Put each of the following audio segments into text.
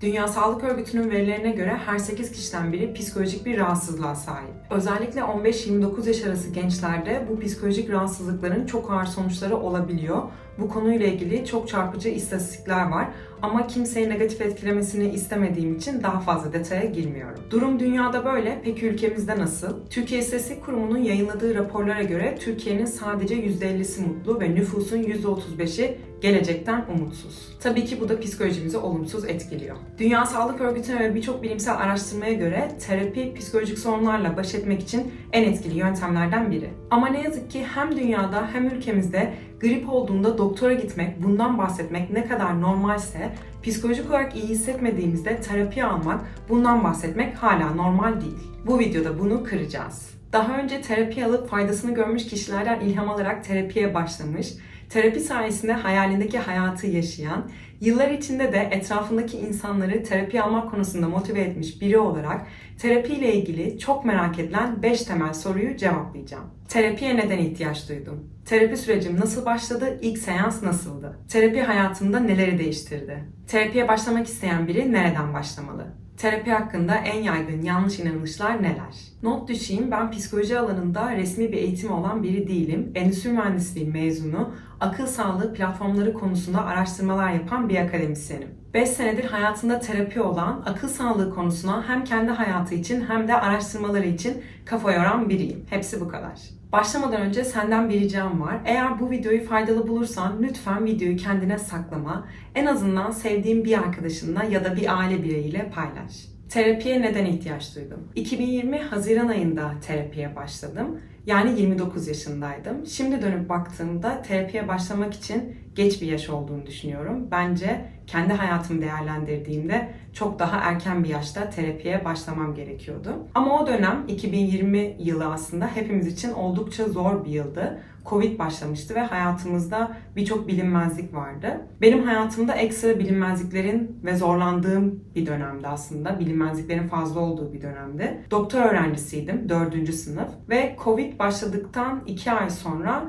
Dünya Sağlık Örgütü'nün verilerine göre her 8 kişiden biri psikolojik bir rahatsızlığa sahip. Özellikle 15-29 yaş arası gençlerde bu psikolojik rahatsızlıkların çok ağır sonuçları olabiliyor. Bu konuyla ilgili çok çarpıcı istatistikler var ama kimseyi negatif etkilemesini istemediğim için daha fazla detaya girmiyorum. Durum dünyada böyle, peki ülkemizde nasıl? Türkiye İstatistik Kurumu'nun yayınladığı raporlara göre Türkiye'nin sadece %50'si mutlu ve nüfusun %35'i gelecekten umutsuz. Tabii ki bu da psikolojimizi olumsuz etkiliyor. Dünya Sağlık Örgütü'ne ve birçok bilimsel araştırmaya göre terapi psikolojik sorunlarla baş etmek için en etkili yöntemlerden biri. Ama ne yazık ki hem dünyada hem ülkemizde grip olduğunda doktora gitmek, bundan bahsetmek ne kadar normalse psikolojik olarak iyi hissetmediğimizde terapi almak, bundan bahsetmek hala normal değil. Bu videoda bunu kıracağız. Daha önce terapi alıp faydasını görmüş kişilerden ilham alarak terapiye başlamış, terapi sayesinde hayalindeki hayatı yaşayan, yıllar içinde de etrafındaki insanları terapi almak konusunda motive etmiş biri olarak terapiyle ilgili çok merak edilen 5 temel soruyu cevaplayacağım. Terapiye neden ihtiyaç duydum? Terapi sürecim nasıl başladı? İlk seans nasıldı? Terapi hayatımda neleri değiştirdi? Terapiye başlamak isteyen biri nereden başlamalı? Terapi hakkında en yaygın yanlış inanışlar neler? Not düşeyim ben psikoloji alanında resmi bir eğitim olan biri değilim. Endüstri mühendisliği mezunu, akıl sağlığı platformları konusunda araştırmalar yapan bir akademisyenim. 5 senedir hayatında terapi olan, akıl sağlığı konusuna hem kendi hayatı için hem de araştırmaları için kafa yoran biriyim. Hepsi bu kadar. Başlamadan önce senden bir ricam var. Eğer bu videoyu faydalı bulursan lütfen videoyu kendine saklama. En azından sevdiğin bir arkadaşınla ya da bir aile bireyiyle paylaş. Terapiye neden ihtiyaç duydum? 2020 Haziran ayında terapiye başladım. Yani 29 yaşındaydım. Şimdi dönüp baktığımda terapiye başlamak için geç bir yaş olduğunu düşünüyorum. Bence kendi hayatımı değerlendirdiğimde çok daha erken bir yaşta terapiye başlamam gerekiyordu. Ama o dönem 2020 yılı aslında hepimiz için oldukça zor bir yıldı. Covid başlamıştı ve hayatımızda birçok bilinmezlik vardı. Benim hayatımda ekstra bilinmezliklerin ve zorlandığım bir dönemdi aslında. Bilinmezliklerin fazla olduğu bir dönemdi. Doktor öğrencisiydim, 4. sınıf ve Covid başladıktan 2 ay sonra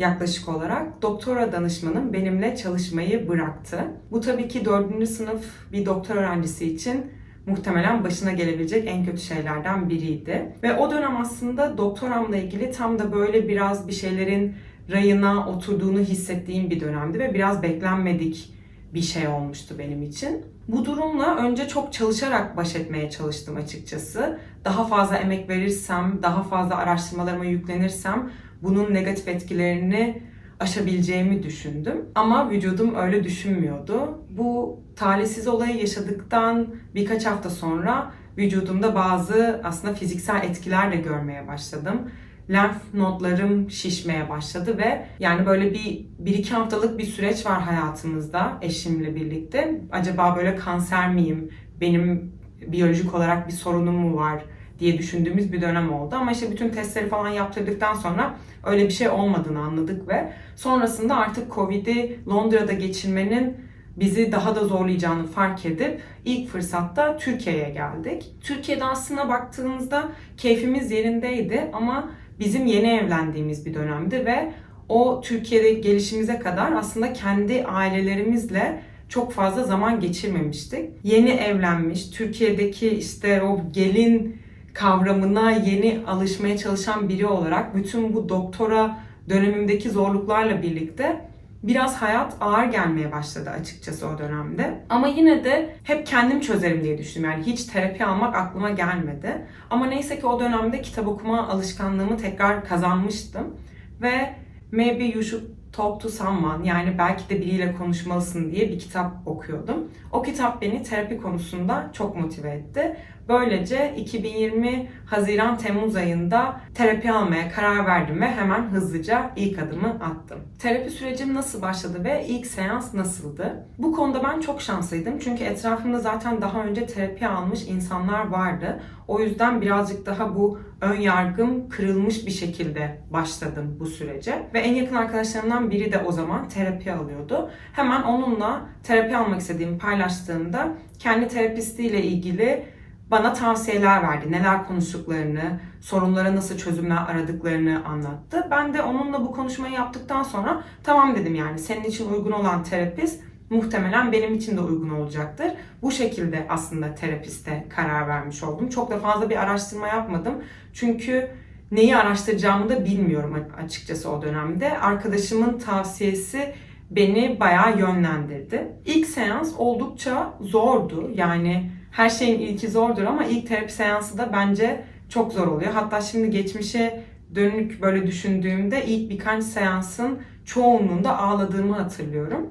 yaklaşık olarak doktora danışmanım benimle çalışmayı bıraktı. Bu tabii ki 4. sınıf bir doktor öğrencisi için muhtemelen başına gelebilecek en kötü şeylerden biriydi. Ve o dönem aslında doktoramla ilgili tam da böyle biraz bir şeylerin rayına oturduğunu hissettiğim bir dönemdi ve biraz beklenmedik bir şey olmuştu benim için. Bu durumla önce çok çalışarak baş etmeye çalıştım açıkçası. Daha fazla emek verirsem, daha fazla araştırmalarıma yüklenirsem bunun negatif etkilerini aşabileceğimi düşündüm. Ama vücudum öyle düşünmüyordu. Bu talihsiz olayı yaşadıktan birkaç hafta sonra vücudumda bazı aslında fiziksel etkiler de görmeye başladım. Lenf nodlarım şişmeye başladı ve yani böyle bir, bir iki haftalık bir süreç var hayatımızda eşimle birlikte. Acaba böyle kanser miyim? Benim biyolojik olarak bir sorunum mu var? Diye düşündüğümüz bir dönem oldu. Ama işte bütün testleri falan yaptırdıktan sonra öyle bir şey olmadığını anladık ve sonrasında artık Covid'i Londra'da geçirmenin bizi daha da zorlayacağını fark edip ilk fırsatta Türkiye'ye geldik. Türkiye'de aslında baktığımızda keyfimiz yerindeydi ama bizim yeni evlendiğimiz bir dönemdi ve o Türkiye'de gelişimize kadar aslında kendi ailelerimizle çok fazla zaman geçirmemiştik. Yeni evlenmiş, Türkiye'deki işte o gelin kavramına yeni alışmaya çalışan biri olarak bütün bu doktora dönemimdeki zorluklarla birlikte biraz hayat ağır gelmeye başladı açıkçası o dönemde. Ama yine de hep kendim çözerim diye düşündüm. Yani hiç terapi almak aklıma gelmedi. Ama neyse ki o dönemde kitap okuma alışkanlığımı tekrar kazanmıştım. Ve Maybe You Should Talk to Someone yani belki de biriyle konuşmalısın diye bir kitap okuyordum. O kitap beni terapi konusunda çok motive etti. Böylece 2020 Haziran Temmuz ayında terapi almaya karar verdim ve hemen hızlıca ilk adımı attım. Terapi sürecim nasıl başladı ve ilk seans nasıldı? Bu konuda ben çok şanslıydım çünkü etrafımda zaten daha önce terapi almış insanlar vardı. O yüzden birazcık daha bu ön yargım kırılmış bir şekilde başladım bu sürece. Ve en yakın arkadaşlarımdan biri de o zaman terapi alıyordu. Hemen onunla terapi almak istediğimi paylaştığımda kendi terapistiyle ilgili bana tavsiyeler verdi. Neler konuştuklarını, sorunlara nasıl çözümler aradıklarını anlattı. Ben de onunla bu konuşmayı yaptıktan sonra tamam dedim yani senin için uygun olan terapist muhtemelen benim için de uygun olacaktır. Bu şekilde aslında terapiste karar vermiş oldum. Çok da fazla bir araştırma yapmadım. Çünkü neyi araştıracağımı da bilmiyorum açıkçası o dönemde. Arkadaşımın tavsiyesi beni bayağı yönlendirdi. İlk seans oldukça zordu. Yani her şeyin ilki zordur ama ilk terapi seansı da bence çok zor oluyor. Hatta şimdi geçmişe dönük böyle düşündüğümde ilk birkaç seansın çoğunluğunda ağladığımı hatırlıyorum.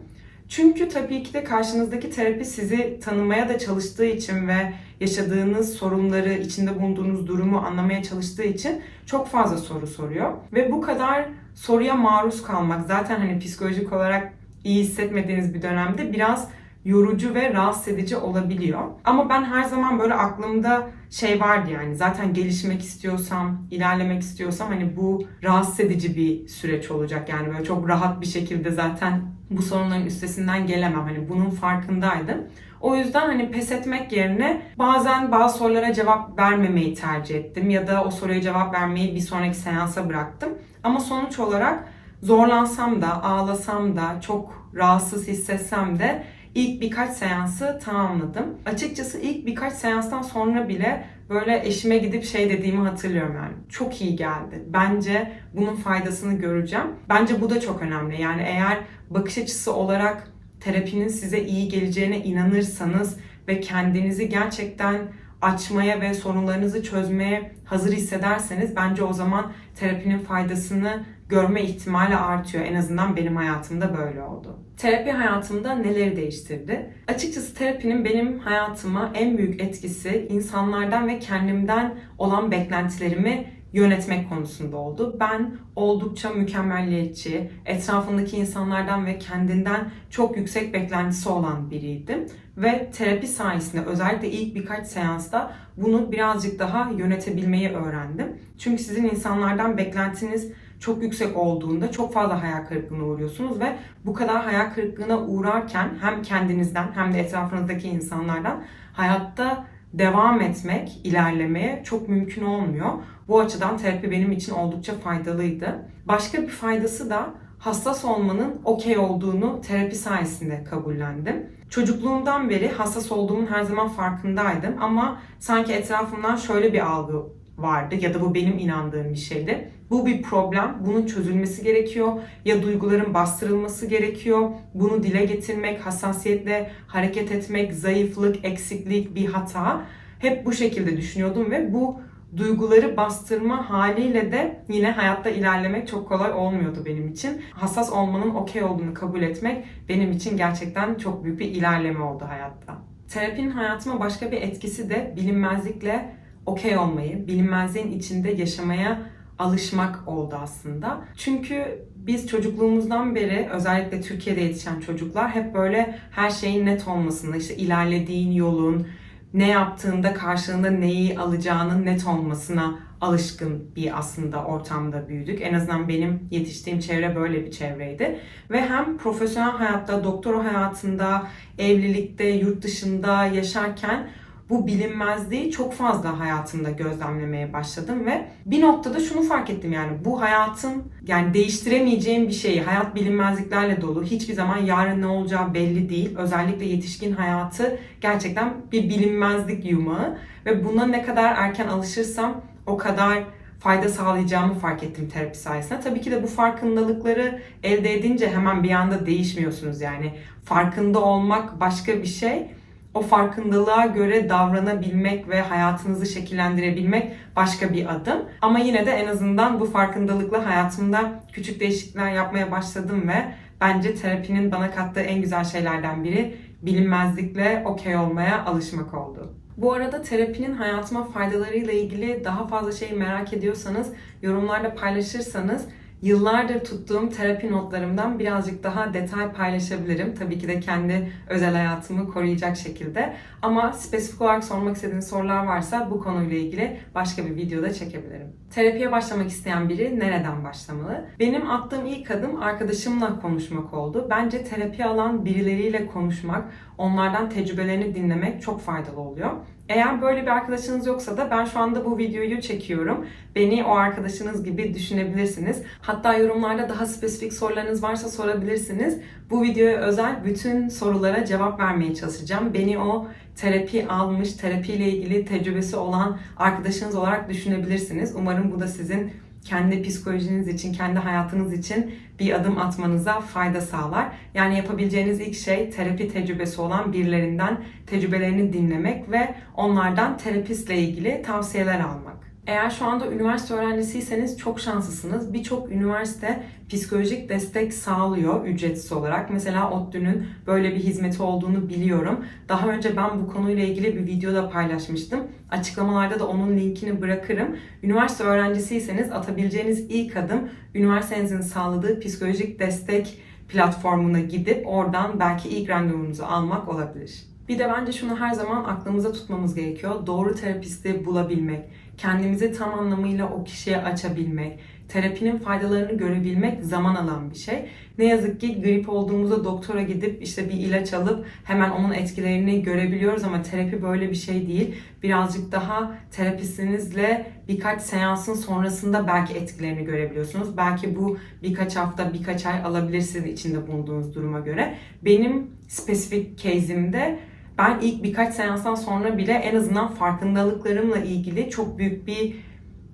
Çünkü tabii ki de karşınızdaki terapi sizi tanımaya da çalıştığı için ve yaşadığınız sorunları, içinde bulunduğunuz durumu anlamaya çalıştığı için çok fazla soru soruyor. Ve bu kadar soruya maruz kalmak zaten hani psikolojik olarak iyi hissetmediğiniz bir dönemde biraz yorucu ve rahatsız edici olabiliyor. Ama ben her zaman böyle aklımda şey vardı yani zaten gelişmek istiyorsam, ilerlemek istiyorsam hani bu rahatsız edici bir süreç olacak. Yani böyle çok rahat bir şekilde zaten bu sorunların üstesinden gelemem. Hani bunun farkındaydım. O yüzden hani pes etmek yerine bazen bazı sorulara cevap vermemeyi tercih ettim ya da o soruya cevap vermeyi bir sonraki seansa bıraktım. Ama sonuç olarak zorlansam da, ağlasam da, çok rahatsız hissetsem de ilk birkaç seansı tamamladım. Açıkçası ilk birkaç seanstan sonra bile böyle eşime gidip şey dediğimi hatırlıyorum yani. Çok iyi geldi. Bence bunun faydasını göreceğim. Bence bu da çok önemli. Yani eğer bakış açısı olarak terapinin size iyi geleceğine inanırsanız ve kendinizi gerçekten açmaya ve sorunlarınızı çözmeye hazır hissederseniz bence o zaman terapinin faydasını görme ihtimali artıyor. En azından benim hayatımda böyle oldu. Terapi hayatımda neleri değiştirdi? Açıkçası terapinin benim hayatıma en büyük etkisi insanlardan ve kendimden olan beklentilerimi yönetmek konusunda oldu. Ben oldukça mükemmelliyetçi, etrafındaki insanlardan ve kendinden çok yüksek beklentisi olan biriydim. Ve terapi sayesinde özellikle ilk birkaç seansta bunu birazcık daha yönetebilmeyi öğrendim. Çünkü sizin insanlardan beklentiniz çok yüksek olduğunda çok fazla hayal kırıklığına uğruyorsunuz ve bu kadar hayal kırıklığına uğrarken hem kendinizden hem de etrafınızdaki insanlardan hayatta devam etmek, ilerlemeye çok mümkün olmuyor. Bu açıdan terapi benim için oldukça faydalıydı. Başka bir faydası da hassas olmanın okey olduğunu terapi sayesinde kabullendim. Çocukluğumdan beri hassas olduğumun her zaman farkındaydım ama sanki etrafımdan şöyle bir algı vardı ya da bu benim inandığım bir şeydi. Bu bir problem, bunun çözülmesi gerekiyor ya duyguların bastırılması gerekiyor. Bunu dile getirmek, hassasiyetle hareket etmek, zayıflık, eksiklik, bir hata. Hep bu şekilde düşünüyordum ve bu duyguları bastırma haliyle de yine hayatta ilerlemek çok kolay olmuyordu benim için. Hassas olmanın okey olduğunu kabul etmek benim için gerçekten çok büyük bir ilerleme oldu hayatta. Terapinin hayatıma başka bir etkisi de bilinmezlikle okey olmayı, bilinmezliğin içinde yaşamaya alışmak oldu aslında. Çünkü biz çocukluğumuzdan beri özellikle Türkiye'de yetişen çocuklar hep böyle her şeyin net olmasını, işte ilerlediğin yolun, ne yaptığında karşılığında neyi alacağının net olmasına alışkın bir aslında ortamda büyüdük. En azından benim yetiştiğim çevre böyle bir çevreydi. Ve hem profesyonel hayatta, doktora hayatında, evlilikte, yurt dışında yaşarken bu bilinmezliği çok fazla hayatımda gözlemlemeye başladım ve bir noktada şunu fark ettim yani bu hayatın yani değiştiremeyeceğim bir şeyi hayat bilinmezliklerle dolu hiçbir zaman yarın ne olacağı belli değil özellikle yetişkin hayatı gerçekten bir bilinmezlik yumağı ve buna ne kadar erken alışırsam o kadar fayda sağlayacağımı fark ettim terapi sayesinde. Tabii ki de bu farkındalıkları elde edince hemen bir anda değişmiyorsunuz yani. Farkında olmak başka bir şey o farkındalığa göre davranabilmek ve hayatınızı şekillendirebilmek başka bir adım. Ama yine de en azından bu farkındalıkla hayatımda küçük değişiklikler yapmaya başladım ve bence terapinin bana kattığı en güzel şeylerden biri bilinmezlikle okey olmaya alışmak oldu. Bu arada terapinin hayatıma faydalarıyla ilgili daha fazla şey merak ediyorsanız yorumlarda paylaşırsanız yıllardır tuttuğum terapi notlarımdan birazcık daha detay paylaşabilirim. Tabii ki de kendi özel hayatımı koruyacak şekilde. Ama spesifik olarak sormak istediğiniz sorular varsa bu konuyla ilgili başka bir videoda çekebilirim. Terapiye başlamak isteyen biri nereden başlamalı? Benim attığım ilk adım arkadaşımla konuşmak oldu. Bence terapi alan birileriyle konuşmak, onlardan tecrübelerini dinlemek çok faydalı oluyor. Eğer böyle bir arkadaşınız yoksa da ben şu anda bu videoyu çekiyorum. Beni o arkadaşınız gibi düşünebilirsiniz. Hatta yorumlarda daha spesifik sorularınız varsa sorabilirsiniz. Bu videoya özel bütün sorulara cevap vermeye çalışacağım. Beni o terapi almış, terapiyle ilgili tecrübesi olan arkadaşınız olarak düşünebilirsiniz. Umarım bu da sizin kendi psikolojiniz için, kendi hayatınız için bir adım atmanıza fayda sağlar. Yani yapabileceğiniz ilk şey terapi tecrübesi olan birilerinden tecrübelerini dinlemek ve onlardan terapistle ilgili tavsiyeler almak. Eğer şu anda üniversite öğrencisiyseniz çok şanslısınız. Birçok üniversite psikolojik destek sağlıyor ücretsiz olarak. Mesela ODTÜ'nün böyle bir hizmeti olduğunu biliyorum. Daha önce ben bu konuyla ilgili bir video da paylaşmıştım. Açıklamalarda da onun linkini bırakırım. Üniversite öğrencisiyseniz atabileceğiniz ilk adım üniversitenizin sağladığı psikolojik destek platformuna gidip oradan belki ilk randevunuzu almak olabilir. Bir de bence şunu her zaman aklımıza tutmamız gerekiyor. Doğru terapisti bulabilmek, kendimizi tam anlamıyla o kişiye açabilmek, terapinin faydalarını görebilmek zaman alan bir şey. Ne yazık ki grip olduğumuzda doktora gidip işte bir ilaç alıp hemen onun etkilerini görebiliyoruz ama terapi böyle bir şey değil. Birazcık daha terapistinizle birkaç seansın sonrasında belki etkilerini görebiliyorsunuz. Belki bu birkaç hafta, birkaç ay alabilir sizin içinde bulunduğunuz duruma göre. Benim spesifik case'imde ben ilk birkaç seanstan sonra bile en azından farkındalıklarımla ilgili çok büyük bir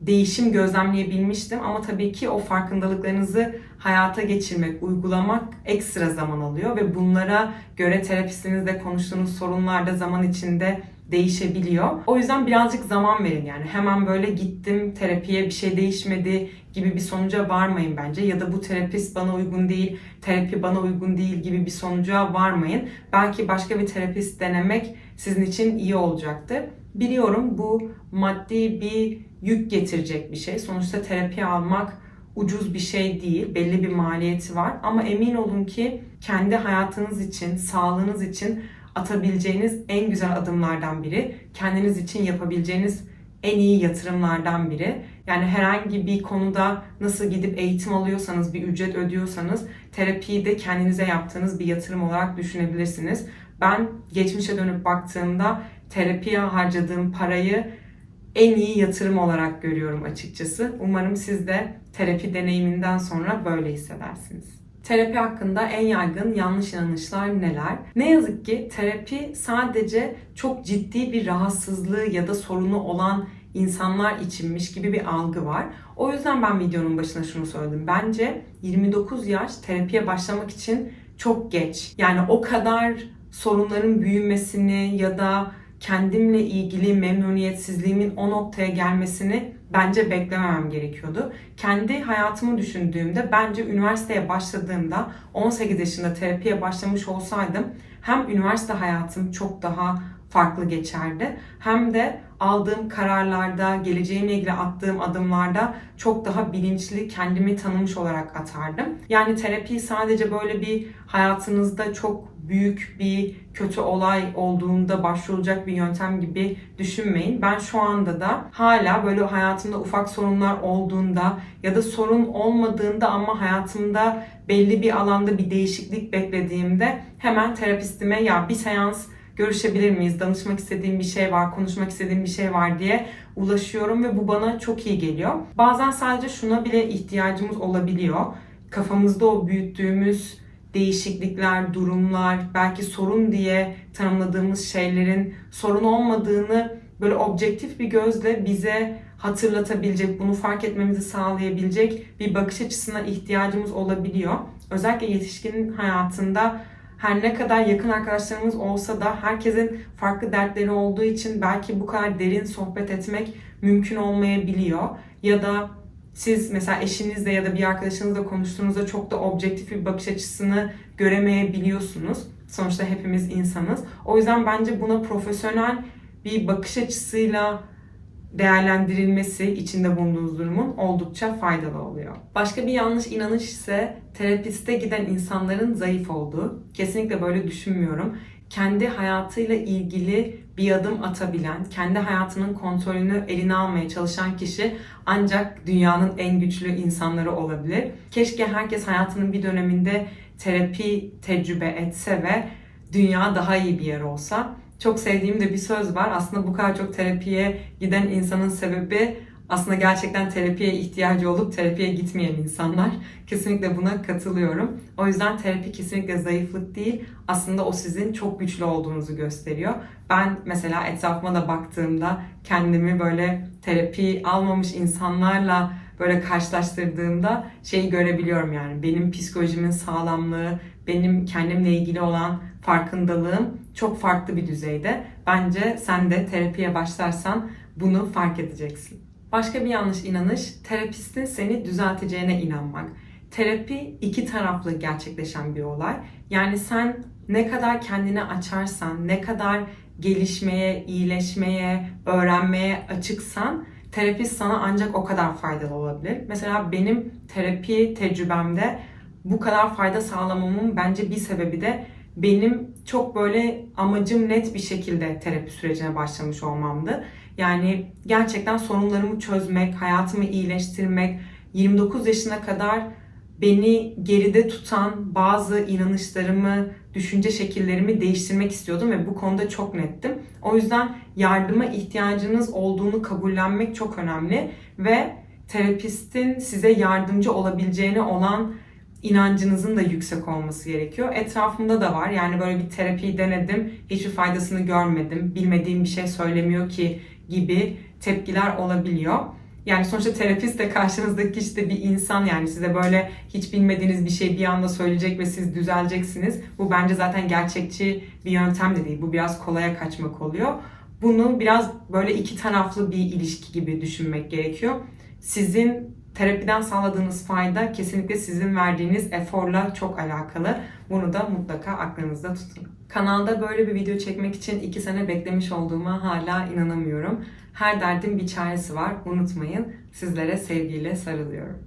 değişim gözlemleyebilmiştim. Ama tabii ki o farkındalıklarınızı hayata geçirmek, uygulamak ekstra zaman alıyor ve bunlara göre terapistinizle konuştuğunuz sorunlar da zaman içinde değişebiliyor. O yüzden birazcık zaman verin yani. Hemen böyle gittim terapiye bir şey değişmedi gibi bir sonuca varmayın bence. Ya da bu terapist bana uygun değil, terapi bana uygun değil gibi bir sonuca varmayın. Belki başka bir terapist denemek sizin için iyi olacaktır. Biliyorum bu maddi bir yük getirecek bir şey. Sonuçta terapi almak ucuz bir şey değil. Belli bir maliyeti var. Ama emin olun ki kendi hayatınız için, sağlığınız için atabileceğiniz en güzel adımlardan biri. Kendiniz için yapabileceğiniz en iyi yatırımlardan biri. Yani herhangi bir konuda nasıl gidip eğitim alıyorsanız, bir ücret ödüyorsanız terapiyi de kendinize yaptığınız bir yatırım olarak düşünebilirsiniz. Ben geçmişe dönüp baktığımda terapiye harcadığım parayı en iyi yatırım olarak görüyorum açıkçası. Umarım siz de terapi deneyiminden sonra böyle hissedersiniz. Terapi hakkında en yaygın yanlış inanışlar neler? Ne yazık ki terapi sadece çok ciddi bir rahatsızlığı ya da sorunu olan insanlar içinmiş gibi bir algı var. O yüzden ben videonun başına şunu söyledim. Bence 29 yaş terapiye başlamak için çok geç. Yani o kadar sorunların büyümesini ya da kendimle ilgili memnuniyetsizliğimin o noktaya gelmesini bence beklememem gerekiyordu. Kendi hayatımı düşündüğümde bence üniversiteye başladığımda 18 yaşında terapiye başlamış olsaydım hem üniversite hayatım çok daha farklı geçerdi hem de aldığım kararlarda, geleceğimle ilgili attığım adımlarda çok daha bilinçli kendimi tanımış olarak atardım. Yani terapi sadece böyle bir hayatınızda çok büyük bir kötü olay olduğunda başvurulacak bir yöntem gibi düşünmeyin. Ben şu anda da hala böyle hayatımda ufak sorunlar olduğunda ya da sorun olmadığında ama hayatımda belli bir alanda bir değişiklik beklediğimde hemen terapistime ya bir seans görüşebilir miyiz? Danışmak istediğim bir şey var, konuşmak istediğim bir şey var diye ulaşıyorum ve bu bana çok iyi geliyor. Bazen sadece şuna bile ihtiyacımız olabiliyor. Kafamızda o büyüttüğümüz değişiklikler, durumlar, belki sorun diye tanımladığımız şeylerin sorun olmadığını böyle objektif bir gözle bize hatırlatabilecek, bunu fark etmemizi sağlayabilecek bir bakış açısına ihtiyacımız olabiliyor. Özellikle yetişkinin hayatında her ne kadar yakın arkadaşlarımız olsa da herkesin farklı dertleri olduğu için belki bu kadar derin sohbet etmek mümkün olmayabiliyor. Ya da siz mesela eşinizle ya da bir arkadaşınızla konuştuğunuzda çok da objektif bir bakış açısını göremeyebiliyorsunuz. Sonuçta hepimiz insanız. O yüzden bence buna profesyonel bir bakış açısıyla değerlendirilmesi içinde bulunduğunuz durumun oldukça faydalı oluyor. Başka bir yanlış inanış ise terapiste giden insanların zayıf olduğu. Kesinlikle böyle düşünmüyorum. Kendi hayatıyla ilgili bir adım atabilen, kendi hayatının kontrolünü eline almaya çalışan kişi ancak dünyanın en güçlü insanları olabilir. Keşke herkes hayatının bir döneminde terapi tecrübe etse ve dünya daha iyi bir yer olsa. Çok sevdiğim de bir söz var. Aslında bu kadar çok terapiye giden insanın sebebi aslında gerçekten terapiye ihtiyacı olup terapiye gitmeyen insanlar. Kesinlikle buna katılıyorum. O yüzden terapi kesinlikle zayıflık değil, aslında o sizin çok güçlü olduğunuzu gösteriyor. Ben mesela etrafıma da baktığımda kendimi böyle terapi almamış insanlarla böyle karşılaştırdığımda şeyi görebiliyorum yani benim psikolojimin sağlamlığı, benim kendimle ilgili olan farkındalığım çok farklı bir düzeyde. Bence sen de terapiye başlarsan bunu fark edeceksin. Başka bir yanlış inanış, terapistin seni düzelteceğine inanmak. Terapi iki taraflı gerçekleşen bir olay. Yani sen ne kadar kendini açarsan, ne kadar gelişmeye, iyileşmeye, öğrenmeye açıksan terapist sana ancak o kadar faydalı olabilir. Mesela benim terapi tecrübemde bu kadar fayda sağlamamın bence bir sebebi de benim çok böyle amacım net bir şekilde terapi sürecine başlamış olmamdı. Yani gerçekten sorunlarımı çözmek, hayatımı iyileştirmek, 29 yaşına kadar beni geride tutan bazı inanışlarımı, düşünce şekillerimi değiştirmek istiyordum ve bu konuda çok nettim. O yüzden yardıma ihtiyacınız olduğunu kabullenmek çok önemli ve terapistin size yardımcı olabileceğine olan inancınızın da yüksek olması gerekiyor. Etrafımda da var. Yani böyle bir terapiyi denedim, hiçbir faydasını görmedim, bilmediğim bir şey söylemiyor ki gibi tepkiler olabiliyor. Yani sonuçta terapist de karşınızdaki kişi de bir insan yani size böyle hiç bilmediğiniz bir şey bir anda söyleyecek ve siz düzeleceksiniz. Bu bence zaten gerçekçi bir yöntem de değil. Bu biraz kolaya kaçmak oluyor. Bunu biraz böyle iki taraflı bir ilişki gibi düşünmek gerekiyor. Sizin terapiden sağladığınız fayda kesinlikle sizin verdiğiniz eforla çok alakalı. Bunu da mutlaka aklınızda tutun. Kanalda böyle bir video çekmek için iki sene beklemiş olduğuma hala inanamıyorum. Her derdin bir çaresi var. Unutmayın. Sizlere sevgiyle sarılıyorum.